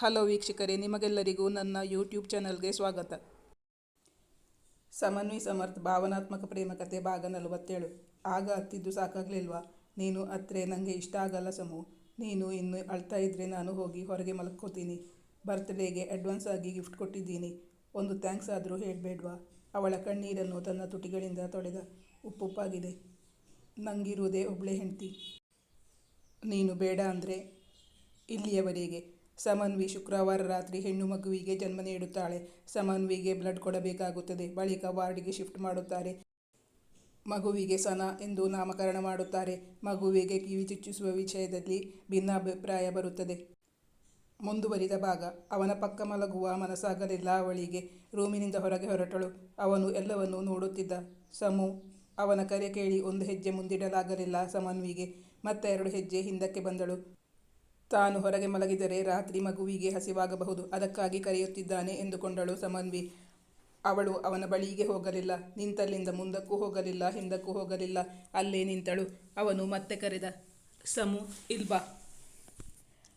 Hello ವೀಕ್ಷಕರೇ, ನಿಮಗೆಲ್ಲರಿಗೂ ನನ್ನ ಯೂಟ್ಯೂಬ್ ಚಾನಲ್ಗೆ ಸ್ವಾಗತ. ಸಮನ್ವಯ ಸಮರ್ಥ, ಭಾವನಾತ್ಮಕ ಪ್ರೇಮ ಕಥೆ ಭಾಗ ನಲವತ್ತೇಳು. ಆಗ ಹತ್ತಿದ್ದು ಸಾಕಾಗಲಿಲ್ವಾ? ನೀನು ಅತ್ರೆ ನನಗೆ ಇಷ್ಟ ಆಗಲ್ಲ ಸಮು. ನೀನು ಇನ್ನು ಅಳ್ತಾ ಇದ್ದರೆ ನಾನು ಹೋಗಿ ಹೊರಗೆ ಮಲ್ಕೋತೀನಿ. ಬರ್ತ್ಡೇಗೆ ಅಡ್ವಾನ್ಸ್ ಆಗಿ ಗಿಫ್ಟ್ ಕೊಟ್ಟಿದ್ದೀನಿ. ಒಂದು ಥ್ಯಾಂಕ್ಸ್ ಆದರೂ ಹೇಳಬೇಡ್ವಾ? ಅವಳ ಕಣ್ಣೀರನ್ನು ತನ್ನ ತುಟಿಗಳಿಂದ ತೊಡೆದ ಉಪ್ಪುಪ್ಪಾಗಿದೆ. ನಂಗಿರುವುದೇ ಒಬ್ಳೆ ಹೆಂಡತಿ. ನೀನು ಬೇಡ ಅಂದರೆ ಇಲ್ಲಿಯವರೆಗೆ. ಸಮನ್ವಿ ಶುಕ್ರವಾರ ರಾತ್ರಿ ಹೆಣ್ಣು ಮಗುವಿಗೆ ಜನ್ಮ ನೀಡುತ್ತಾಳೆ. ಸಮನ್ವಿಗೆ ಬ್ಲಡ್ ಕೊಡಬೇಕಾಗುತ್ತದೆ. ಬಳಿಕ ವಾರ್ಡ್ಗೆ ಶಿಫ್ಟ್ ಮಾಡುತ್ತಾರೆ. ಮಗುವಿಗೆ ಸನ ಎಂದು ನಾಮಕರಣ ಮಾಡುತ್ತಾರೆ. ಮಗುವಿಗೆ ಕಿವಿ ಚುಚ್ಚಿಸುವ ವಿಷಯದಲ್ಲಿ ಭಿನ್ನಾಭಿಪ್ರಾಯ ಬರುತ್ತದೆ. ಮುಂದುವರಿದ ಭಾಗ, ಅವನ ಪಕ್ಕ ಮಲಗುವ ಮನಸ್ಸಾಗಲಿಲ್ಲ. ಅವಳಿಗೆ ರೂಮಿನಿಂದ ಹೊರಗೆ ಹೊರಟಳು. ಅವನು ಎಲ್ಲವನ್ನೂ ನೋಡುತ್ತಿದ್ದ. ಸಮು, ಅವನ ಕರೆ ಕೇಳಿ ಒಂದು ಹೆಜ್ಜೆ ಮುಂದಿಡಲಾಗಲಿಲ್ಲ. ಸಮನ್ವಿಗೆ ಮತ್ತೆ ಎರಡು ಹೆಜ್ಜೆ ಹಿಂದಕ್ಕೆ ಬಂದಳು. ತಾನು ಹೊರಗೆ ಮಲಗಿದರೆ ರಾತ್ರಿ ಮಗುವಿಗೆ ಹಸಿವಾಗಬಹುದು. ಅದಕ್ಕಾಗಿ ಕರೆಯುತ್ತಿದ್ದಾನೆ ಎಂದುಕೊಂಡಳು ಸಮನ್ವಿ. ಅವಳು ಅವನ ಬಳಿಗೆ ಹೋಗಲಿಲ್ಲ. ನಿಂತಲ್ಲಿಂದ ಮುಂದಕ್ಕೂ ಹೋಗಲಿಲ್ಲ, ಹಿಂದಕ್ಕೂ ಹೋಗಲಿಲ್ಲ. ಅಲ್ಲೇ ನಿಂತಳು. ಅವನು ಮತ್ತೆ ಕರೆದ, ಸಮು ಇಲ್ಬಾ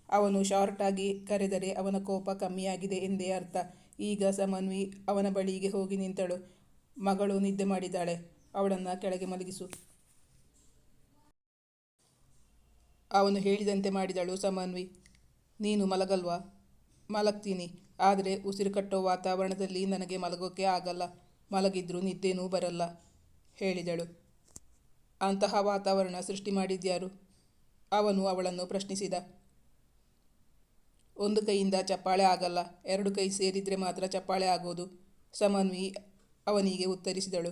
ಅವನು ಶಾರ್ಟಾಗಿ ಕರೆದರೆ ಅವನ ಕೋಪ ಕಮ್ಮಿಯಾಗಿದೆ ಎಂದೇ ಅರ್ಥ. ಈಗ ಸಮನ್ವಿ ಅವನ ಬಳಿಗೆ ಹೋಗಿ ನಿಂತಳು. ಮಗಳು ನಿದ್ದೆ ಮಾಡಿದ್ದಾಳೆ. ಅವಳನ್ನು ಕೆಳಗೆ ಮಲಗಿಸು. ಅವನು ಹೇಳಿದಂತೆ ಮಾಡಿದಳು ಸಮನ್ವಿ ನೀನು ಮಲಗಲ್ವಾ? ಮಲಗ್ತೀನಿ. ಆದರೆ ಉಸಿರು ಕಟ್ಟೋ ವಾತಾವರಣದಲ್ಲಿ ನನಗೆ ಮಲಗೋಕೆ ಆಗಲ್ಲ. ಮಲಗಿದ್ರೂ ನಿದ್ದೇನೂ ಬರಲ್ಲ, ಹೇಳಿದಳು. ಅಂತಹ ವಾತಾವರಣ ಸೃಷ್ಟಿ ಮಾಡಿದ್ಯಾರು? ಅವನು ಅವಳನ್ನು ಪ್ರಶ್ನಿಸಿದ. ಒಂದು ಕೈಯಿಂದ ಚಪ್ಪಾಳೆ ಆಗಲ್ಲ, ಎರಡು ಕೈ ಸೇರಿದರೆ ಮಾತ್ರ ಚಪ್ಪಾಳೆ ಆಗೋದು ಸಮನ್ವಿ ಅವನಿಗೆ ಉತ್ತರಿಸಿದಳು.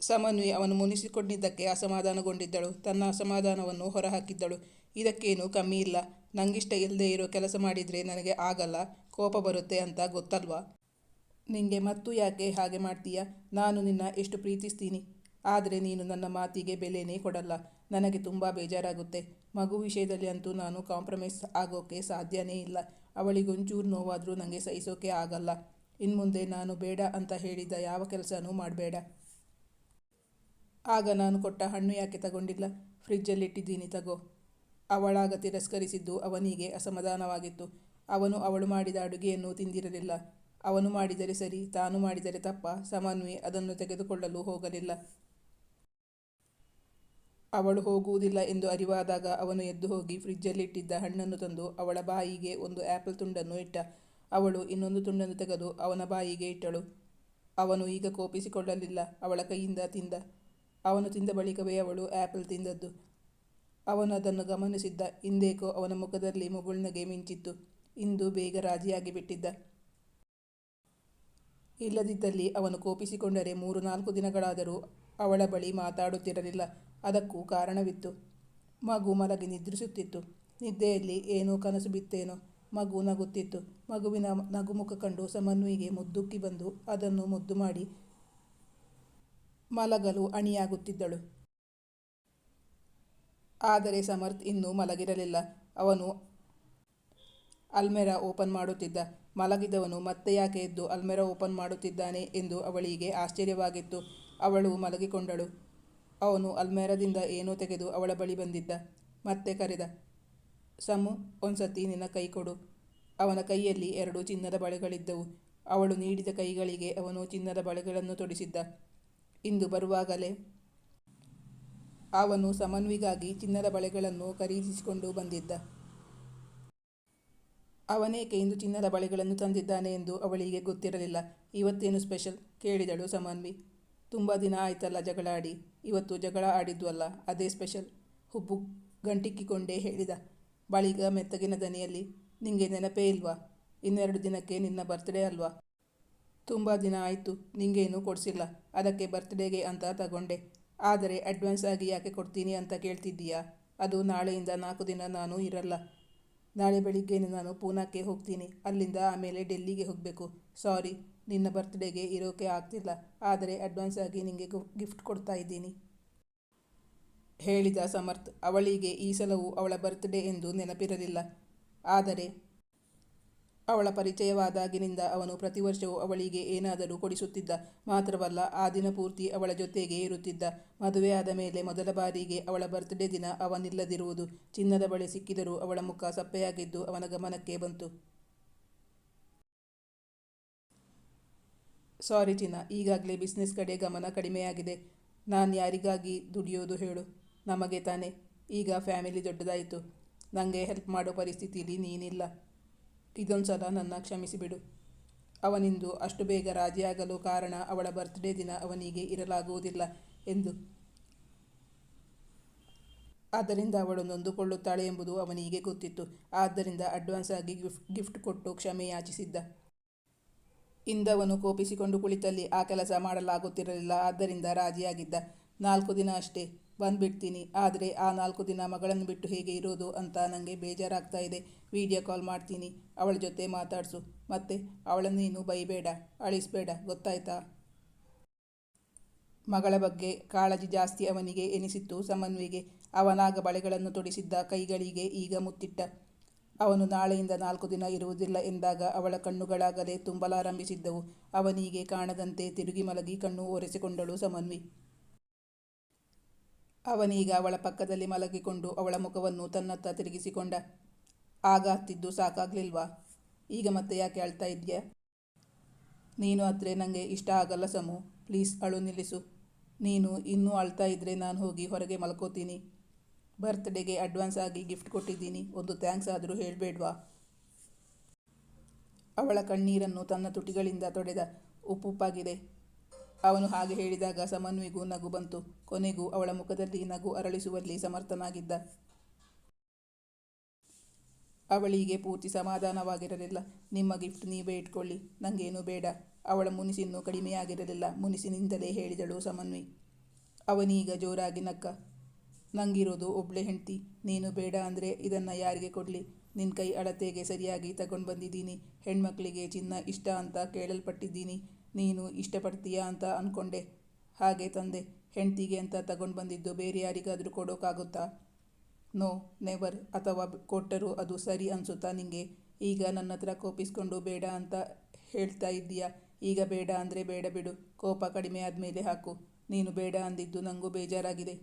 ಸಮನ್ವಿ ಅವನು ಮುನಿಸಿಕೊಂಡಿದ್ದಕ್ಕೆ ಅಸಮಾಧಾನಗೊಂಡಿದ್ದಳು. ತನ್ನ ಅಸಮಾಧಾನವನ್ನು ಹೊರಹಾಕಿದ್ದಳು. ಇದಕ್ಕೇನು ಕಮ್ಮಿ ಇಲ್ಲ. ನಂಗಿಷ್ಟ ಇಲ್ಲದೆ ಇರೋ ಕೆಲಸ ಮಾಡಿದರೆ ನನಗೆ ಆಗಲ್ಲ. ಕೋಪ ಬರುತ್ತೆ ಅಂತ ಗೊತ್ತಲ್ವಾ? ನಿಂಗೆ ಮತ್ತು ಯಾಕೆ ಹಾಗೆ ಮಾಡ್ತೀಯ? ನಾನು ನಿನ್ನ ಎಷ್ಟು ಪ್ರೀತಿಸ್ತೀನಿ. ಆದರೆ ನೀನು ನನ್ನ ಮಾತಿಗೆ ಬೆಲೆನೇ ಕೊಡಲ್ಲ. ನನಗೆ ತುಂಬ ಬೇಜಾರಾಗುತ್ತೆ. ಮಗು ವಿಷಯದಲ್ಲಿ ಅಂತೂ ನಾನು ಕಾಂಪ್ರಮೈಸ್ ಆಗೋಕ್ಕೆ ಸಾಧ್ಯನೇ ಇಲ್ಲ. ಅವಳಿಗೊಂಚೂರು ನೋವಾದರೂ ನನಗೆ ಸಹಿಸೋಕೆ ಆಗಲ್ಲ. ಇನ್ಮುಂದೆ ನಾನು ಬೇಡ ಅಂತ ಹೇಳಿದ ಯಾವ ಕೆಲಸನೂ ಮಾಡಬೇಡ. ಆಗ ನಾನು ಕೊಟ್ಟ ಹಣ್ಣು ಯಾಕೆ ತಗೊಂಡಿಲ್ಲ? ಫ್ರಿಜ್ಜಲ್ಲಿಟ್ಟಿದ್ದೀನಿ ತಗೋ. ಅವಳಾಗ ತಿರಸ್ಕರಿಸಿದ್ದು ಅವನಿಗೆ ಅಸಮಾಧಾನವಾಗಿತ್ತು. ಅವನು ಅವಳು ಮಾಡಿದ ಅಡುಗೆಯನ್ನು ತಿಂದಿರಲಿಲ್ಲ. ಅವನು ಮಾಡಿದರೆ ಸರಿ, ತಾನು ಮಾಡಿದರೆ ತಪ್ಪ ಸಮನ್ವಿ ಅದನ್ನು ತೆಗೆದುಕೊಳ್ಳಲು ಹೋಗಲಿಲ್ಲ. ಅವಳು ಹೋಗುವುದಿಲ್ಲ ಎಂದು ಅರಿವಾದಾಗ ಅವನು ಎದ್ದು ಹೋಗಿ ಫ್ರಿಜ್ಜಲ್ಲಿಟ್ಟಿದ್ದ ಹಣ್ಣನ್ನು ತಂದು ಅವಳ ಬಾಯಿಗೆ ಒಂದು ಆ್ಯಪಲ್ ತುಂಡನ್ನು ಇಟ್ಟ. ಅವಳು ಇನ್ನೊಂದು ತುಂಡನ್ನು ತೆಗೆದು ಅವನ ಬಾಯಿಗೆ ಇಟ್ಟಳು. ಅವನು ಈಗ ಕೋಪಿಸಿಕೊಳ್ಳಲಿಲ್ಲ, ಅವಳ ಕೈಯಿಂದ ತಿಂದ. ಅವನು ತಿಂದ ಬಳಿಕವೇ ಅವಳು ಆ್ಯಪಲ್ ತಿಂದದ್ದು. ಅವನು ಅದನ್ನು ಗಮನಿಸಿದ್ದ. ಇಂದೇಕೋ ಅವನ ಮುಖದಲ್ಲಿ ಮುಗುಳ್ನಗೆ ಮಿಂಚಿತ್ತು ಇಂದು ಬೇಗ ರಾಜಿಯಾಗಿ ಬಿಟ್ಟಿದ್ದ. ಇಲ್ಲದಿದ್ದಲ್ಲಿ ಅವನು ಕೋಪಿಸಿಕೊಂಡರೆ ಮೂರು ನಾಲ್ಕು ದಿನಗಳಾದರೂ ಅವಳ ಬಳಿ ಮಾತಾಡುತ್ತಿರಲಿಲ್ಲ. ಅದಕ್ಕೂ ಕಾರಣವಿತ್ತು. ಮಗು ಮಲಗಿ ನಿದ್ರಿಸುತ್ತಿತ್ತು. ನಿದ್ದೆಯಲ್ಲಿ ಏನೋ ಕನಸು ಬಿತ್ತೇನೋ ಮಗು ನಗುತ್ತಿತ್ತು. ಮಗುವಿನ ನಗುಮುಖ ಕಂಡು ಸಮನ್ವಿಗೆ ಮುದ್ದುಕ್ಕಿ ಬಂದು ಅದನ್ನು ಮುದ್ದು ಮಾಡಿ ಮಲಗಲು ಅಣಿಯಾಗುತ್ತಿದ್ದಳು. ಆದರೆ ಸಮರ್ಥ್ ಇನ್ನೂ ಮಲಗಿರಲಿಲ್ಲ. ಅವನು ಅಲ್ಮೆರಾ ಓಪನ್ ಮಾಡುತ್ತಿದ್ದ. ಮಲಗಿದವನು ಮತ್ತೆ ಯಾಕೆ ಎದ್ದು ಅಲ್ಮೆರಾ ಓಪನ್ ಮಾಡುತ್ತಿದ್ದಾನೆ ಎಂದು ಅವಳಿಗೆ ಆಶ್ಚರ್ಯವಾಗಿತ್ತು. ಅವಳು ಮಲಗಿಕೊಂಡಳು. ಅವನು ಅಲ್ಮೆರಾದಿಂದ ಏನೋ ತೆಗೆದು ಅವಳ ಬಳಿ ಬಂದಿದ್ದ. ಮತ್ತೆ ಕರೆದ, ಸಮು, ಒಂದ್ಸತಿ ನಿನ್ನ ಕೈ ಕೊಡು. ಅವನ ಕೈಯಲ್ಲಿ ಎರಡು ಚಿನ್ನದ ಬಳೆಗಳಿದ್ದವು. ಅವಳು ನೀಡಿದ ಕೈಗಳಿಗೆ ಅವನು ಚಿನ್ನದ ಬಳೆಗಳನ್ನು ತೊಡಿಸಿದ್ದ. ಇಂದು ಬರುವಾಗಲೇ. ಅವನು ಸಮನ್ವಿಗಾಗಿ ಚಿನ್ನದ ಬಳೆಗಳನ್ನು ಖರೀದಿಸಿಕೊಂಡು ಬಂದಿದ್ದ. ಅವನೇಕೆ ಇಂದು ಚಿನ್ನದ ಬಳೆಗಳನ್ನು ತಂದಿದ್ದಾನೆ ಎಂದು ಅವಳಿಗೆ ಗೊತ್ತಿರಲಿಲ್ಲ. ಇವತ್ತೇನು ಸ್ಪೆಷಲ್? ಕೇಳಿದಳು ಸಮನ್ವಿ. ತುಂಬ ದಿನ ಆಯ್ತಲ್ಲ ಜಗಳ ಆಡಿ ಇವತ್ತು ಜಗಳ ಆಡಿದ್ದು ಅಲ್ಲ ಅದೇ ಸ್ಪೆಷಲ್, ಹುಬ್ಬು ಗಂಟಿಕ್ಕಿಕೊಂಡೇ ಹೇಳಿದ. ಬಳಿಕ ಮೆತ್ತಗಿನ ದನಿಯಲ್ಲಿ ನಿಂಗೆ ನೆನಪೇ ಇಲ್ವಾ? ಇನ್ನೆರಡು ದಿನಕ್ಕೆ ನಿನ್ನ ಬರ್ತ್ಡೇ ಅಲ್ವಾ? ತುಂಬ ದಿನ ಆಯಿತು, ನಿಂಗೇನು ಕೊಡಿಸಿಲ್ಲ, ಅದಕ್ಕೆ ಬರ್ತ್ಡೇಗೆ ಅಂತ ತಗೊಂಡೆ. ಆದರೆ ಅಡ್ವಾನ್ಸ್ ಆಗಿ ಯಾಕೆ ಕೊಡ್ತೀನಿ ಅಂತ ಕೇಳ್ತಿದ್ದೀಯಾ? ಅದು ನಾಳೆಯಿಂದ ನಾಲ್ಕು ದಿನ ನಾನು ಇರಲ್ಲ. ನಾಳೆ ಬೆಳಿಗ್ಗೆ ನಾನು ಪೂನಾಕ್ಕೆ ಹೋಗ್ತೀನಿ, ಅಲ್ಲಿಂದ ಆಮೇಲೆ ಡೆಲ್ಲಿಗೆ ಹೋಗಬೇಕು. ಸಾರಿ, ನಿನ್ನ ಬರ್ತ್ಡೇಗೆ ಇರೋಕೆ ಆಗ್ತಿಲ್ಲ, ಆದರೆ ಅಡ್ವಾನ್ಸ್ ಆಗಿ ನಿಮಗೆ ಗಿಫ್ಟ್ ಕೊಡ್ತಾ ಇದ್ದೀನಿ. ಹೇಳಿದ ಸಮರ್ಥ್, ಅವಳಿಗೆ ಈ ಸಲವೂ ಅವಳ ಬರ್ತ್ಡೇ ಎಂದು ನೆನಪಿರಲಿಲ್ಲ. ಆದರೆ ಅವಳ ಪರಿಚಯವಾದಾಗಿನಿಂದ ಅವನು ಪ್ರತಿ ವರ್ಷವೂ ಅವಳಿಗೆ ಏನಾದರೂ ಕೊಡಿಸುತ್ತಿದ್ದ ಮಾತ್ರವಲ್ಲ, ಆ ದಿನ ಪೂರ್ತಿ ಅವಳ ಜೊತೆಗೆ ಇರುತ್ತಿದ್ದ. ಮದುವೆಯಾದ ಮೇಲೆ ಮೊದಲ ಬಾರಿಗೆ ಅವಳ ಬರ್ತ್ಡೇ ದಿನ ಅವನಿಲ್ಲದಿರುವುದು ಚಿನ್ನದ ಬಳೆ ಸಿಕ್ಕಿದರೂ ಅವಳ ಮುಖ ಸಪ್ಪೆಯಾಗಿದ್ದು ಅವನ ಗಮನಕ್ಕೆ ಬಂತು. ಸಾರಿ ಚಿನ್ನ, ಈಗಾಗಲೇ ಬಿಸ್ನೆಸ್ ಕಡೆ ಗಮನ ಕಡಿಮೆಯಾಗಿದೆ. ನಾನು ಯಾರಿಗಾಗಿ ದುಡಿಯೋದು ಹೇಳು. ನಮಗೆ ತಾನೇ. ಈಗ ಫ್ಯಾಮಿಲಿ ದೊಡ್ಡದಾಯಿತು. ನನಗೆ ಹೆಲ್ಪ್ ಮಾಡೋ ಪರಿಸ್ಥಿತಿಲಿ ನೀನಿಲ್ಲ. ಇದೊಂದು ಸಲ ನನ್ನ ಕ್ಷಮಿಸಿಬಿಡು. ಅವನಿಂದು ಅಷ್ಟು ಬೇಗ ರಾಜಿಯಾಗಲು ಕಾರಣ ಅವಳ ಬರ್ತ್ಡೇ ದಿನ ಅವನಿಗೆ ಇರಲಾಗುವುದಿಲ್ಲ ಎಂದು. ಆದ್ದರಿಂದ ಅವಳು ನೊಂದುಕೊಳ್ಳುತ್ತಾಳೆ ಎಂಬುದು ಅವನಿಗೆ ಗೊತ್ತಿತ್ತು. ಆದ್ದರಿಂದ ಅಡ್ವಾನ್ಸ್ ಆಗಿ ಗಿಫ್ಟ್ ಗಿಫ್ಟ್ ಕೊಟ್ಟು ಕ್ಷಮೆ ಯಾಚಿಸಿದ್ದ. ಇಂದವನು ಕೋಪಿಸಿಕೊಂಡು ಕುಳಿತಲ್ಲಿ ಆ ಕೆಲಸ ಮಾಡಲಾಗುತ್ತಿರಲಿಲ್ಲ. ಆದ್ದರಿಂದ ರಾಜಿಯಾಗಿದ್ದ. ನಾಲ್ಕು ದಿನ ಅಷ್ಟೇ. ಬಂದ್ಬಿಡ್ತೀನಿ. ಆದರೆ ಆ ನಾಲ್ಕು ದಿನ ಮಗಳನ್ನು ಬಿಟ್ಟು ಹೇಗೆ ಇರೋದು ಅಂತ ನನಗೆ ಬೇಜಾರಾಗ್ತಾ ಇದೆ. ವಿಡಿಯೋ ಕಾಲ್ ಮಾಡ್ತೀನಿ. ಅವಳ ಜೊತೆ ಮಾತಾಡಿಸು. ಮತ್ತೆ ಅವಳನ್ನೇನು ಬೈಬೇಡ, ಅಳಿಸ್ಬೇಡ, ಗೊತ್ತಾಯ್ತಾ? ಮಗಳ ಬಗ್ಗೆ ಕಾಳಜಿ ಜಾಸ್ತಿ ಅವನಿಗೆ ಎನಿಸಿತ್ತು ಸಮನ್ವಿಗೆ. ಅವನಾಗ ಬಳೆಗಳನ್ನು ತೊಡಿಸಿದ್ದ ಕೈಗಳಿಗೆ ಈಗ ಮುತ್ತಿಟ್ಟ. ಅವನು ನಾಳೆಯಿಂದ ನಾಲ್ಕು ದಿನ ಇರುವುದಿಲ್ಲ ಎಂದಾಗ ಅವಳ ಕಣ್ಣುಗಳಾಗಲೇ ತುಂಬಲಾರಂಭಿಸಿದ್ದವು. ಅವನಿಗೆ ಕಾಣದಂತೆ ತಿರುಗಿ ಮಲಗಿ ಕಣ್ಣು ಒರೆಸಿಕೊಂಡಳು ಸಮನ್ವಿ. ಅವನೀಗ ಅವಳ ಪಕ್ಕದಲ್ಲಿ ಮಲಗಿಕೊಂಡು ಅವಳ ಮುಖವನ್ನು ತನ್ನತ್ತ ತಿರುಗಿಸಿಕೊಂಡ. ಆಗ ಹತ್ತಿದ್ದು ಸಾಕಾಗ್ಲಿಲ್ವಾ? ಈಗ ಮತ್ತೆ ಯಾಕೆ ಅಳ್ತಾ ಇದೆಯಾ? ನೀನು ಅತ್ರೆ ನನಗೆ ಇಷ್ಟ ಆಗಲ್ಲ ಸಮು. ಪ್ಲೀಸ್ ಅಳು, ನಿಲ್ಲಿಸು. ನೀನು ಇನ್ನೂ ಅಳ್ತಾ ಇದ್ದರೆ ನಾನು ಹೋಗಿ ಹೊರಗೆ ಮಲ್ಕೋತೀನಿ. ಬರ್ತ್ಡೇಗೆ ಅಡ್ವಾನ್ಸ್ ಆಗಿ ಗಿಫ್ಟ್ ಕೊಟ್ಟಿದ್ದೀನಿ. ಒಂದು ಥ್ಯಾಂಕ್ಸ್ ಆದರೂ ಹೇಳಬೇಡ್ವಾ? ಅವಳ ಕಣ್ಣೀರನ್ನು ತನ್ನ ತುಟಿಗಳಿಂದ ತೊಡೆದ. ಉಪ್ಪುಪ್ಪಾಗಿದೆ. ಅವನು ಹಾಗೆ ಹೇಳಿದಾಗ ಸಮನ್ವಿಗೂ ನಗು ಬಂತು. ಕೊನೆಗೂ ಅವಳ ಮುಖದಲ್ಲಿ ನಗು ಅರಳಿಸುವಲ್ಲಿ ಸಮರ್ಥನಾಗಿದ್ದ. ಅವಳಿಗೆ ಪೂರ್ತಿ ಸಮಾಧಾನವಾಗಿರಲಿಲ್ಲ. ನಿಮ್ಮ ಗಿಫ್ಟ್ ನೀವೇ ಇಟ್ಕೊಳ್ಳಿ. ನನಗೇನು ಬೇಡ. ಅವಳ ಮುನಿಸಿನ್ನೂ ಕಡಿಮೆಯಾಗಿರಲಿಲ್ಲ. ಮುನಿಸಿನಿಂದಲೇ ಹೇಳಿದಳು ಸಮನ್ವಿ. ಅವನೀಗ ಜೋರಾಗಿ ನಕ್ಕ. ನಂಗಿರೋದು ಒಬ್ಳೆ ಹೆಂಡ್ತಿ. ನೀನು ಬೇಡ ಅಂದರೆ ಇದನ್ನು ಯಾರಿಗೆ ಕೊಡಲಿ? ನಿನ್ನ ಕೈ ಅಳತೆಗೆ ಸರಿಯಾಗಿ ತಗೊಂಡು ಬಂದಿದ್ದೀನಿ ಹೆಣ್ಮಕ್ಳಿಗೆ ಚಿನ್ನ ಇಷ್ಟ ಅಂತ ಕೇಳಲ್ಪಟ್ಟಿದ್ದೀನಿ. ನೀನು ಇಷ್ಟಪಡ್ತೀಯಾ ಅಂತ ಅಂದ್ಕೊಂಡೆ ಹಾಗೆ ತಂದೆ, ಹೆಂಡ್ತಿಗೆ ಅಂತ ತಗೊಂಡು ಬಂದಿದ್ದು ಬೇರೆ ಯಾರಿಗಾದರೂ ಕೊಡೋಕ್ಕಾಗುತ್ತಾ ನೋ, ನೆವರ್. ಅಥವಾ ಕೊಟ್ಟರೂ ಅದು ಸರಿ ಅನಿಸುತ್ತಾ ನಿಂಗೆ? ಈಗ ನನ್ನ ಹತ್ರ ಕೋಪಿಸ್ಕೊಂಡು ಬೇಡ ಅಂತ ಹೇಳ್ತಾ ಇದ್ದೀಯಾ? ಈಗ ಬೇಡ ಅಂದರೆ ಬೇಡ ಬಿಡು. ಕೋಪ ಕಡಿಮೆ ಆದಮೇಲೆ ಹಾಕು. ನೀನು ಬೇಡ ಅಂದಿದ್ದು ನನಗೂ ಬೇಜಾರಾಗಿದೆ.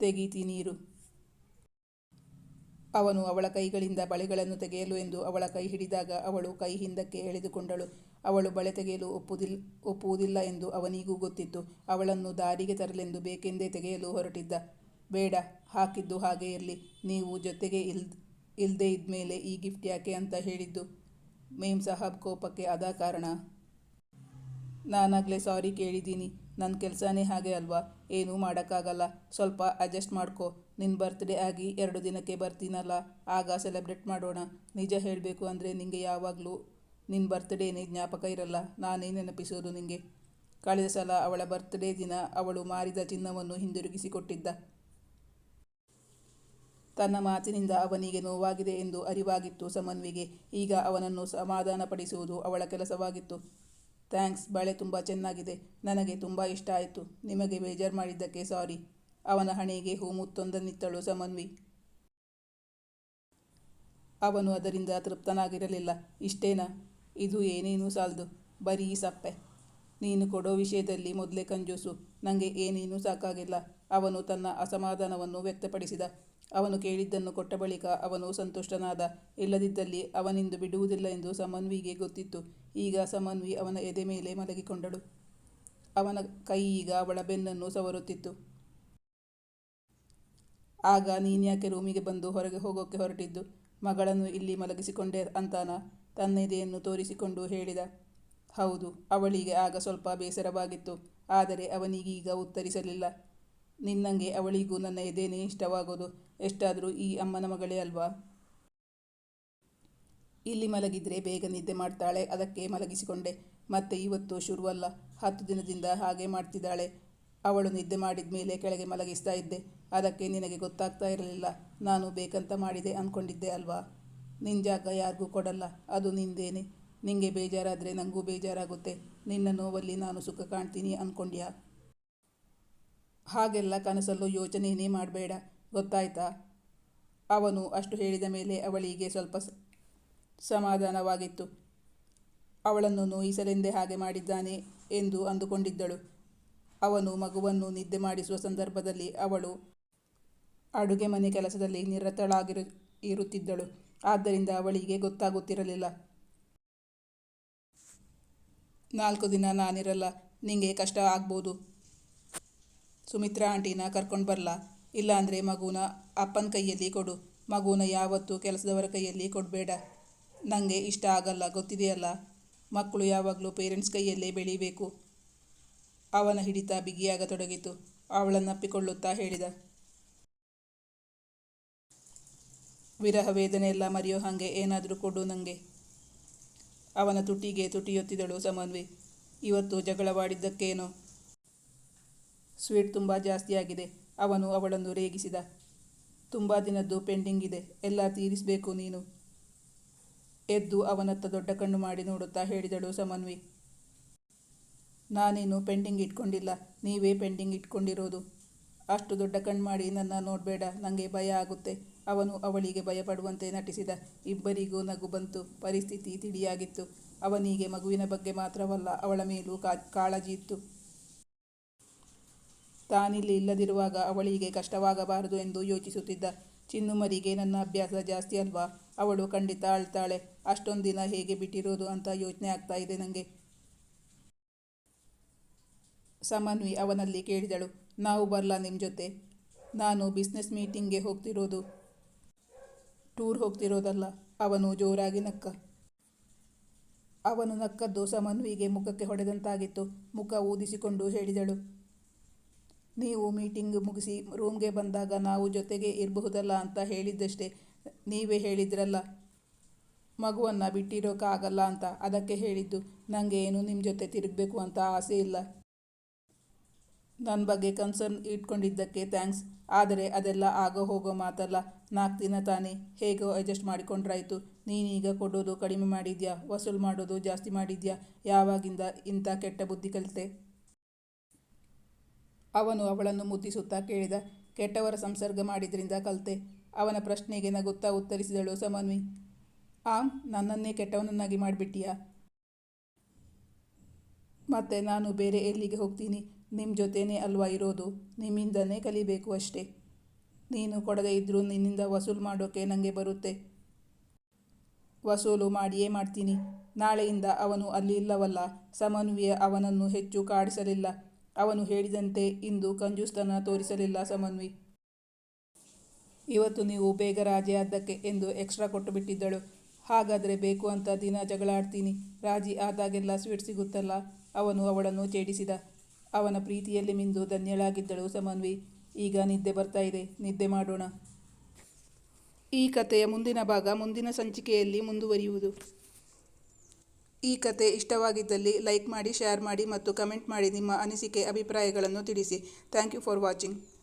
ತೆಗೀತಿ ನೀರು. ಅವನು ಅವಳ ಕೈಗಳಿಂದ ಬಳೆಗಳನ್ನು ತೆಗೆಯಲು ಎಂದು ಅವಳ ಕೈ ಹಿಡಿದಾಗ ಅವಳು ಕೈ ಹಿಂದಕ್ಕೆ ಎಳೆದುಕೊಂಡಳು. ಅವಳು ಬಳೆ ತೆಗೆಯಲು ಒಪ್ಪುದಿಲ್, ಒಪ್ಪುವುದಿಲ್ಲ ಎಂದು ಅವನಿಗೂ ಗೊತ್ತಿತ್ತು. ಅವಳನ್ನು ದಾರಿಗೆ ತರಲೆಂದು ಬೇಕೆಂದೇ ತೆಗೆಯಲು ಹೊರಟಿದ್ದ. ಬೇಡ, ಹಾಕಿದ್ದು ಹಾಗೆ ಇರಲಿ. ನೀವು ಜೊತೆಗೆ ಇಲ್ ಇಲ್ಲದೇ ಇದ್ಮೇಲೆ ಈ ಗಿಫ್ಟ್ ಯಾಕೆ ಅಂತ ಹೇಳಿದ್ದು? ಮೇಮ್ ಸಾಹಬ್ ಕೋಪಕ್ಕೆ ಅದ ಕಾರಣ. ನಾನಾಗಲೇ ಸಾರಿ ಕೇಳಿದ್ದೀನಿ. ನನ್ನ ಕೆಲಸನೇ ಹಾಗೆ ಅಲ್ವಾ? ಏನೂ ಮಾಡೋಕ್ಕಾಗಲ್ಲ. ಸ್ವಲ್ಪ ಅಡ್ಜಸ್ಟ್ ಮಾಡ್ಕೊ. ನಿನ್ನ ಬರ್ತ್ಡೇ ಆಗಿ ಎರಡು ದಿನಕ್ಕೆ ಬರ್ತೀನಲ್ಲ. ಆಗ ಸೆಲೆಬ್ರೇಟ್ ಮಾಡೋಣ. ನಿಜ ಹೇಳಬೇಕು ಅಂದರೆ ನಿಂಗೆ ಯಾವಾಗಲೂ ನಿನ್ನ ಬರ್ತ್ಡೇನೇ ಜ್ಞಾಪಕ ಇರಲ್ಲ. ನಾನೇ ನೆನಪಿಸೋದು ನಿಂಗೆ. ಕಳೆದ ಸಲ ಅವಳ ಬರ್ತ್ಡೇ ದಿನ ಅವಳು ಮಾರಿದ ಚಿನ್ನವನ್ನು ಹಿಂದಿರುಗಿಸಿಕೊಟ್ಟಿದ್ದ. ತನ್ನ ಮಾತಿನಿಂದ ಅವನಿಗೆ ನೋವಾಗಿದೆ ಎಂದು ಅರಿವಾಗಿತ್ತು ಸಮನ್ವಿಗೆ. ಈಗ ಅವನನ್ನು ಸಮಾಧಾನಪಡಿಸುವುದು ಅವಳ ಕೆಲಸವಾಗಿತ್ತು. ಥ್ಯಾಂಕ್ಸ್, ಬಳೆ ತುಂಬ ಚೆನ್ನಾಗಿದೆ, ನನಗೆ ತುಂಬ ಇಷ್ಟ ಆಯಿತು, ನಿಮಗೆ ಬೇಜಾರು ಮಾಡಿದ್ದಕ್ಕೆ ಸಾರಿ, ಅವನ ಹಣೆಗೆ ಹೂಮುತ್ತೊಂದನ್ನಿತ್ತಳು ಸಮನ್ವಿ. ಅವನು ಅದರಿಂದ ತೃಪ್ತನಾಗಿರಲಿಲ್ಲ, ಇಷ್ಟೇನಾ, ಇದು ಏನೇನೂ ಸಾಲದು, ಬರೀ ಸಪ್ಪೆ. ನೀನು ಕೊಡೋ ವಿಷಯದಲ್ಲಿ ಮೊದಲೇ ಕಂಜೂಸು ನನಗೆ ಏನೇನೂ ಸಾಕಾಗಿಲ್ಲ, ಅವನು ತನ್ನ ಅಸಮಾಧಾನವನ್ನು ವ್ಯಕ್ತಪಡಿಸಿದ ಅವನು ಕೇಳಿದ್ದನ್ನು ಕೊಟ್ಟ ಬಳಿಕ ಅವನು ಸಂತುಷ್ಟನಾದ, ಇಲ್ಲದಿದ್ದಲ್ಲಿ ಅವನಿಂದು ಬಿಡುವುದಿಲ್ಲ ಎಂದು ಸಮನ್ವಿಗೆ ಗೊತ್ತಿತ್ತು. ಈಗ ಸಮನ್ವಿ ಅವನ ಎದೆ ಮೇಲೆ ಮಲಗಿಕೊಂಡಳು. ಅವನ ಕೈ ಈಗ ಅವಳ ಬೆನ್ನನ್ನು ಸವರುತ್ತಿತ್ತು. ಆಗ ನೀನ್ಯಾಕೆ ರೂಮಿಗೆ ಬಂದು ಹೊರಗೆ ಹೋಗೋಕ್ಕೆ ಹೊರಟಿದ್ದು? ಮಗಳನ್ನು ಇಲ್ಲಿ ಮಲಗಿಸಿಕೊಂಡೆ ಅಂತಾನ? ತನ್ನೆದೆಯನ್ನು ತೋರಿಸಿಕೊಂಡು ಹೇಳಿದ. ಹೌದು, ಅವಳಿಗೆ ಆಗ ಸ್ವಲ್ಪ ಬೇಸರವಾಗಿತ್ತು. ಆದರೆ ಅವನಿಗೀಗ ಉತ್ತರಿಸಲಿಲ್ಲ. ನಿನ್ನಂಗೆ ಅವಳಿಗೂ ನನ್ನ ಎದೆನೇ ಇಷ್ಟವಾಗೋದು? ಎಷ್ಟಾದರೂ ಈ ಅಮ್ಮನ ಮಗಳೇ ಅಲ್ವಾ? ಇಲ್ಲಿ ಮಲಗಿದ್ರೆ ಬೇಗ ನಿದ್ದೆ ಮಾಡ್ತಾಳೆ. ಅದಕ್ಕೆ ಮಲಗಿಸಿಕೊಂಡೆ. ಮತ್ತೆ ಇವತ್ತು ಶುರುವಲ್ಲ. ಹತ್ತು ದಿನದಿಂದ ಹಾಗೆ ಮಾಡ್ತಿದ್ದಾಳೆ. ಅವಳು ನಿದ್ದೆ ಮಾಡಿದ ಮೇಲೆ ಕೆಳಗೆ ಮಲಗಿಸ್ತಾ ಇದ್ದೆ. ಅದಕ್ಕೆ ನಿನಗೆ ಗೊತ್ತಾಗ್ತಾ ಇರಲಿಲ್ಲ. ನಾನು ಬೇಕಂತ ಮಾಡಿದೆ ಅಂದ್ಕೊಂಡಿದ್ದೆ ಅಲ್ವಾ? ನಿನ್ನ ಜಾಗ ಯಾರಿಗೂ ಕೊಡಲ್ಲ. ಅದು ನಿಂದೇನೆ. ನಿಂಗೆ ಬೇಜಾರಾದರೆ ನನಗೂ ಬೇಜಾರಾಗುತ್ತೆ. ನಿನ್ನ ನೋವಲ್ಲಿ ನಾನು ಸುಖ ಕಾಣ್ತೀನಿ ಅಂದ್ಕೊಂಡ್ಯಾ ಹಾಗೆಲ್ಲ ಕನಸಲ್ಲೂ ಯೋಚನೆಯೇ ಮಾಡಬೇಡ, ಗೊತ್ತಾಯ್ತಾ? ಅವನು ಅಷ್ಟು ಹೇಳಿದ ಮೇಲೆ ಅವಳಿಗೆ ಸ್ವಲ್ಪ ಸಮಾಧಾನವಾಗಿತ್ತು. ಅವಳನ್ನು ನೋಯಿಸಲೆಂದೇ ಹಾಗೆ ಮಾಡಿದ್ದಾನೆ ಎಂದು ಅಂದುಕೊಂಡಿದ್ದಳು. ಅವನು ಮಗುವನ್ನು ನಿದ್ದೆ ಮಾಡಿಸುವ ಸಂದರ್ಭದಲ್ಲಿ ಅವಳು ಅಡುಗೆ ಮನೆ ಕೆಲಸದಲ್ಲಿ ನಿರತಳಾಗಿರು, ಇರುತ್ತಿದ್ದಳು. ಆದ್ದರಿಂದ ಅವಳಿಗೆ ಗೊತ್ತಾಗುತ್ತಿರಲಿಲ್ಲ. ನಾಲ್ಕು ದಿನ ನಾನಿರಲ್ಲ, ನಿಂಗೆ ಕಷ್ಟ ಆಗ್ಬೋದು. ಸುಮಿತ್ರಾ ಆಂಟಿನ ಕರ್ಕೊಂಡು ಬರಲ್ಲ ಇಲ್ಲಾಂದರೆ ಮಗುನ ಅಪ್ಪನ ಕೈಯಲ್ಲಿ ಕೊಡು. ಮಗುನ ಯಾವತ್ತೂ ಕೆಲಸದವರ ಕೈಯಲ್ಲಿ ಕೊಡಬೇಡ. ನನಗೆ ಇಷ್ಟ ಆಗಲ್ಲ, ಗೊತ್ತಿದೆಯಲ್ಲ? ಮಕ್ಕಳು ಯಾವಾಗಲೂ ಪೇರೆಂಟ್ಸ್ ಕೈಯಲ್ಲೇ ಬೆಳೀಬೇಕು. ಅವನ ಹಿಡಿತ ಬಿಗಿಯಾಗತೊಡಗಿತು. ಅವಳನ್ನಪ್ಪಿಕೊಳ್ಳುತ್ತಾ ಹೇಳಿದ. ವಿರಹ ವೇದನೆ ಎಲ್ಲ ಮರೆಯೋ ಹಾಗೆ ಏನಾದರೂ ಕೊಡು ನನಗೆ ಅವನ ತುಟಿಗೆ ತುಟಿಯೊತ್ತಿದಳು ಸಮನ್ವಿ ಇವತ್ತು ಜಗಳವಾಡಿದ್ದಕ್ಕೇನೋ? ಸ್ವೀಟ್ ತುಂಬ ಜಾಸ್ತಿಯಾಗಿದೆ ಅವನು ಅವಳನ್ನು ರೇಗಿಸಿದ. ತುಂಬ ದಿನದ್ದು ಪೆಂಡಿಂಗ್ ಇದೆ. ಎಲ್ಲ ತೀರಿಸಬೇಕು ನೀನು. ಎದ್ದು ಅವನತ್ತ ದೊಡ್ಡ ಕಣ್ಣು ಮಾಡಿ ನೋಡುತ್ತಾ ಹೇಳಿದಳು ಸಮನ್ವಿ ನಾನೇನು ಪೆಂಡಿಂಗ್ ಇಟ್ಕೊಂಡಿಲ್ಲ. ನೀವೇ ಪೆಂಡಿಂಗ್ ಇಟ್ಕೊಂಡಿರೋದು. ಅಷ್ಟು ದೊಡ್ಡ ಕಣ್ಣು ಮಾಡಿ ನನ್ನ ನೋಡಬೇಡ. ನನಗೆ ಭಯ ಆಗುತ್ತೆ. ಅವನು ಅವಳಿಗೆ ಭಯಪಡುವಂತೆ ನಟಿಸಿದ. ಇಬ್ಬರಿಗೂ ನಗು ಬಂತು. ಪರಿಸ್ಥಿತಿ ತಿಳಿಯಾಗಿತ್ತು. ಅವನಿಗೆ ಮಗುವಿನ ಬಗ್ಗೆ ಮಾತ್ರವಲ್ಲ, ಅವಳ ಮೇಲೂ ಕಾಳಜಿ ಇತ್ತು. ತಾನಿಲ್ಲಿ ಇಲ್ಲದಿರುವಾಗ ಅವಳಿಗೆ ಕಷ್ಟವಾಗಬಾರದು ಎಂದು ಯೋಚಿಸುತ್ತಿದ್ದ ಚಿನ್ನುಮರಿಗೆ ನನ್ನ ಅಭ್ಯಾಸ ಜಾಸ್ತಿ ಅಲ್ವಾ? ಅವಳು ಖಂಡಿತ ಅಳ್ತಾಳೆ. ಅಷ್ಟೊಂದು ದಿನ ಹೇಗೆ ಬಿಟ್ಟಿರೋದು ಅಂತ ಯೋಚನೆ ಆಗ್ತಾ ಇದೆ ನನಗೆ ಸಮನ್ವಿ ಅವನಲ್ಲಿ ಕೇಳಿದಳು. ನಾವು ಬರಲ್ಲ ನಿಮ್ಮ ಜೊತೆ? ನಾನು ಬಿಸ್ನೆಸ್ ಮೀಟಿಂಗ್ಗೆ ಹೋಗ್ತಿರೋದು. ಟೂರ್ ಹೋಗ್ತಿರೋದಲ್ಲ. ಅವನು ಜೋರಾಗಿ ನಕ್ಕ. ಅವನು ನಕ್ಕದ್ದು ಸಮನ್ವಿಗೆ ಮುಖಕ್ಕೆ ಹೊಡೆದಂತಾಗಿತ್ತು. ಮುಖ ಊದಿಸಿಕೊಂಡು ಹೇಳಿದಳು. ನೀವು ಮೀಟಿಂಗ್ ಮುಗಿಸಿ ರೂಮ್ಗೆ ಬಂದಾಗ ನಾವು ಜೊತೆಗೆ ಇರಬಹುದಲ್ಲ ಅಂತ ಹೇಳಿದ್ದಷ್ಟೇ. ನೀವೇ ಹೇಳಿದ್ರಲ್ಲ, ಮಗುವನ್ನು ಬಿಟ್ಟಿರೋಕ್ಕಾಗಲ್ಲ ಅಂತ ಅದಕ್ಕೆ ಹೇಳಿದ್ದು. ನನಗೆ ಏನು ನಿಮ್ಮ ಜೊತೆ ತಿರುಗಬೇಕು ಅಂತ ಆಸೆ ಇಲ್ಲ. ನನ್ನ ಬಗ್ಗೆ ಕನ್ಸರ್ನ್ ಇಟ್ಕೊಂಡಿದ್ದಕ್ಕೆ ಥ್ಯಾಂಕ್ಸ್ ಆದರೆ ಅದೆಲ್ಲ ಆಗೋ ಹೋಗೋ ಮಾತಲ್ಲ. ನಾಲ್ಕು ದಿನ ತಾನೇ ಹೇಗೋ ಅಡ್ಜಸ್ಟ್ ಮಾಡಿಕೊಂಡ್ರಾಯ್ತು. ನೀನೀಗ ಕೊಡೋದು ಕಡಿಮೆ ಮಾಡಿದ್ಯಾ? ವಸೂಲು ಮಾಡೋದು ಜಾಸ್ತಿ ಮಾಡಿದ್ಯಾ? ಯಾವಾಗಿಂದ ಇಂಥ ಕೆಟ್ಟ ಬುದ್ಧಿ ಕಲಿತೆ? ಅವನು ಅವಳನ್ನು ಮುದ್ದಿಸುತ್ತಾ ಕೇಳಿದ, ಕೆಟ್ಟವರ ಸಂಸರ್ಗ ಮಾಡಿದ್ರಿಂದ ಕಲ್ತೆ. ಅವನ ಪ್ರಶ್ನೆಗೆ ನಗುತ್ತಾ ಉತ್ತರಿಸಿದಳು ಸಮನ್ವಿ, ಆಮ್, ನನ್ನನ್ನೇ ಕೆಟ್ಟವನನ್ನಾಗಿ ಮಾಡಿಬಿಟ್ಟಿಯಾ? ಮತ್ತೆ ನಾನು ಬೇರೆ ಎಲ್ಲಿಗೆ ಹೋಗ್ತೀನಿ? ನಿಮ್ಮ ಜೊತೆನೇ ಅಲ್ವಾ ಇರೋದು? ನಿಮ್ಮಿಂದನೇ ಕಲಿಬೇಕು ಅಷ್ಟೇ. ನೀನು ಕೊಡದೇ ಇದ್ದರೂ ನಿನ್ನಿಂದ ವಸೂಲು ಮಾಡೋಕೆ ನನಗೆ ಬರುತ್ತೆ. ವಸೂಲು ಮಾಡಿಯೇ ಮಾಡ್ತೀನಿ. ನಾಳೆಯಿಂದ ಅವನು ಅಲ್ಲಿ ಇಲ್ಲವಲ್ಲ. ಸಮನ್ವಿಯ ಅವನನ್ನು ಹೆಚ್ಚು ಕಾಡಿಸಲಿಲ್ಲ. ಅವನು ಹೇಳಿದಂತೆ ಇಂದು ಕಂಜುಸ್ತನ ತೋರಿಸಲಿಲ್ಲ ಸಮನ್ವಿ. ಇವತ್ತು ನೀವು ಬೇಗ ರಾಜಿ ಆದ್ದಕ್ಕೆ ಎಂದು ಎಕ್ಸ್ಟ್ರಾ ಕೊಟ್ಟು ಬಿಟ್ಟಿದ್ದಳು. ಹಾಗಾದರೆ ಬೇಕು ಅಂತ ದಿನ ಜಗಳಾಡ್ತೀನಿ. ರಾಜಿ ಆದಾಗೆಲ್ಲ ಸ್ವೀಟ್ ಸಿಗುತ್ತಲ್ಲ, ಅವನು ಅವಳನ್ನು ಛೇಡಿಸಿದ. ಅವನ ಪ್ರೀತಿಯಲ್ಲಿ ಮಿಂದು ಧನ್ಯಳಾಗಿದ್ದಳು ಸಮನ್ವಿ. ಈಗ ನಿದ್ದೆ ಬರ್ತಾ ಇದೆ, ನಿದ್ದೆ ಮಾಡೋಣ. ಈ ಕಥೆಯ ಮುಂದಿನ ಭಾಗ ಮುಂದಿನ ಸಂಚಿಕೆಯಲ್ಲಿ ಮುಂದುವರಿಯುವುದು. ಈ ಕತೆ ಇಷ್ಟವಾಗಿದ್ದಲ್ಲಿ ಲೈಕ್ ಮಾಡಿ, ಶೇರ್ ಮಾಡಿ ಮತ್ತು ಕಮೆಂಟ್ ಮಾಡಿ ನಿಮ್ಮ ಅನಿಸಿಕೆ, ಅಭಿಪ್ರಾಯಗಳನ್ನು ತಿಳಿಸಿ. Thank you for watching.